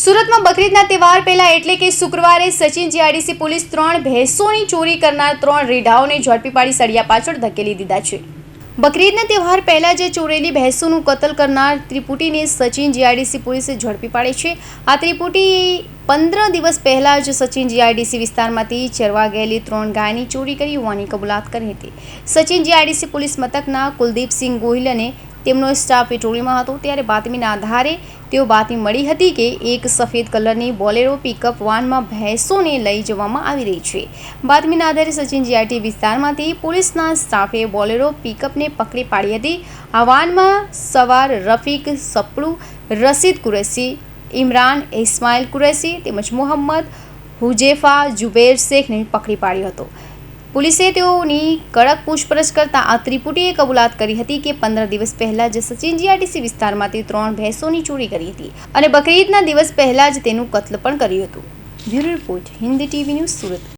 સુરતમાં બકરીદના તહેવાર પહેલા એટલે કે શુક્રવારે સચિન જીઆરડીસી પોલીસ ત્રણ ભેંસોની ચોરી કરનાર ત્રણ રીઢાઓને ઝડપી પાડી સળિયા પાછળ ધકેલી દીધા છે. બકરીદના તહેવાર પહેલા જે ચોરેલી ભેંસોનું કતલ કરનાર ત્રિપુટીને સચિન જીઆરડીસી પોલીસે ઝડપી પાડી છે. આ ત્રિપુટી પંદર દિવસ પહેલાં જ સચિન જીઆરડીસી વિસ્તારમાંથી ચરવા ગયેલી ત્રણ ગાયની ચોરી કરી હોવાની કબૂલાત કરી હતી. સચિન જીઆરડીસી પોલીસ મથકના કુલદીપસિંહ ગોહિલ અને તેમનો સ્ટાફ પેટ્રોલિંગમાં હતો. ત્યારે બાતમીના આધારે તેઓ બાતમી મળી હતી કે એક સફેદ કલરની બોલેરો પિકઅપ વાનમાં ભેંસોને લઈ જવામાં આવી રહી છે. બાતમીના આધારે સચિન જીઆઈટી વિસ્તારમાંથી પોલીસના સ્ટાફે બોલેરો પિકઅપને પકડી પાડી હતી. આ વાનમાં સવાર રફીક સપડુ રસીદ કુરેશી, ઇમરાન ઇસ્માઇલ કુરેશી તેમજ મોહમ્મદ હુજેફા જુબેર શેખને પકડી પાડ્યો હતો. પોલીસે તેઓની કડક પૂછપરછ કરતા આ ત્રિપુટીએ કબૂલાત કરી હતી કે પંદર દિવસ પહેલા જ સચિન જીઆરટીસી વિસ્તારમાંથી ત્રણ ભેંસોની ચોરી કરી હતી અને બકરીદના દિવસ પહેલા જ તેનું કત્લ પણ કર્યું હતું. Bureau report, Hindi TV news Surat.